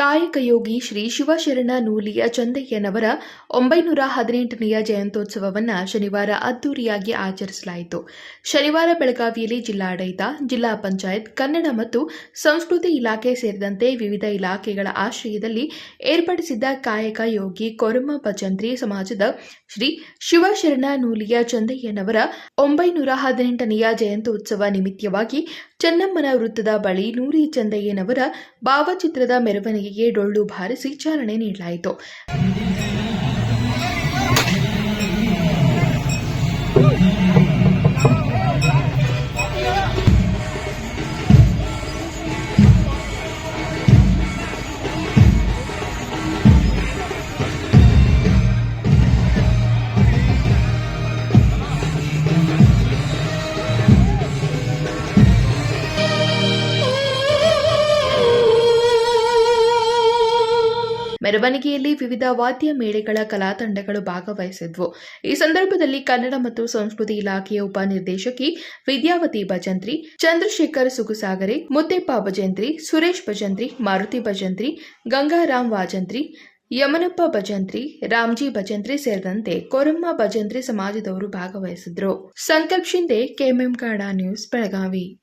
ಕಾಯಕಯೋಗಿ ಶ್ರೀ ಶಿವಶರಣ ನೂಲಿಯ ಚಂದಯ್ಯನವರ ಒಂಬೈನೂರ ಹದಿನೆಂಟನೆಯ ಜಯಂತ್ಯೋತ್ಸವವನ್ನು ಶನಿವಾರ ಅದ್ದೂರಿಯಾಗಿ ಆಚರಿಸಲಾಯಿತು. ಶನಿವಾರ ಬೆಳಗಾವಿಯಲ್ಲಿ ಜಿಲ್ಲಾಡಳಿತ, ಜಿಲ್ಲಾ ಪಂಚಾಯತ್, ಕನ್ನಡ ಮತ್ತು ಸಂಸ್ಕೃತಿ ಇಲಾಖೆ ಸೇರಿದಂತೆ ವಿವಿಧ ಇಲಾಖೆಗಳ ಆಶ್ರಯದಲ್ಲಿ ಏರ್ಪಡಿಸಿದ್ದ ಕಾಯಕ ಯೋಗಿ ಕೊರಮ ಭಜಂತ್ರಿ ಸಮಾಜದ ಶ್ರೀ ಶಿವಶರಣ ನೂಲಿಯ ಚಂದಯ್ಯನವರ ಒಂಬೈನೂರ ಹದಿನೆಂಟನೆಯ ಜಯಂತ್ಯೋತ್ಸವ ನಿಮಿತ್ತವಾಗಿ ಚೆನ್ನಮ್ಮನ ವೃತ್ತದ ಬಳಿ ನೂರಿ ಚಂದಯ್ಯನವರ ಭಾವಚಿತ್ರದ ಮೆರವಣಿಗೆಗೆ ಡೊಳ್ಳು ಬಾರಿಸಿ ಚಾಲನೆ ನೀಡಲಾಯಿತು. ಮೆರವಣಿಗೆಯಲ್ಲಿ ವಿವಿಧ ವಾದ್ಯ ಮೇಳೆಗಳ ಕಲಾ ತಂಡಗಳು ಭಾಗವಹಿಸಿದ್ವು. ಈ ಸಂದರ್ಭದಲ್ಲಿ ಕನ್ನಡ ಮತ್ತು ಸಂಸ್ಕೃತಿ ಇಲಾಖೆಯ ಉಪನಿರ್ದೇಶಕಿ ವಿದ್ಯಾವತಿ ಭಜಂತ್ರಿ, ಚಂದ್ರಶೇಖರ್ ಸುಗುಸಾಗರೆ ಮುತ್ತೆಪ್ಪ ಭಜಂತ್ರಿ, ಸುರೇಶ್ ಭಜಂತ್ರಿ, ಮಾರುತಿ ಭಜಂತ್ರಿ, ಗಂಗಾರಾಮ್ ವಾಜಂತ್ರಿ, ಯಮನಪ್ಪ ಭಜಂತ್ರಿ, ರಾಮ್ಜಿ ಭಜಂತ್ರಿ ಸೇರಿದಂತೆ ಕೊರಮ್ಮ ಭಜಂತ್ರಿ ಸಮಾಜದವರು ಭಾಗವಹಿಸಿದ್ರು. Sankalp Shinde KMM Kannada news, Belagavi.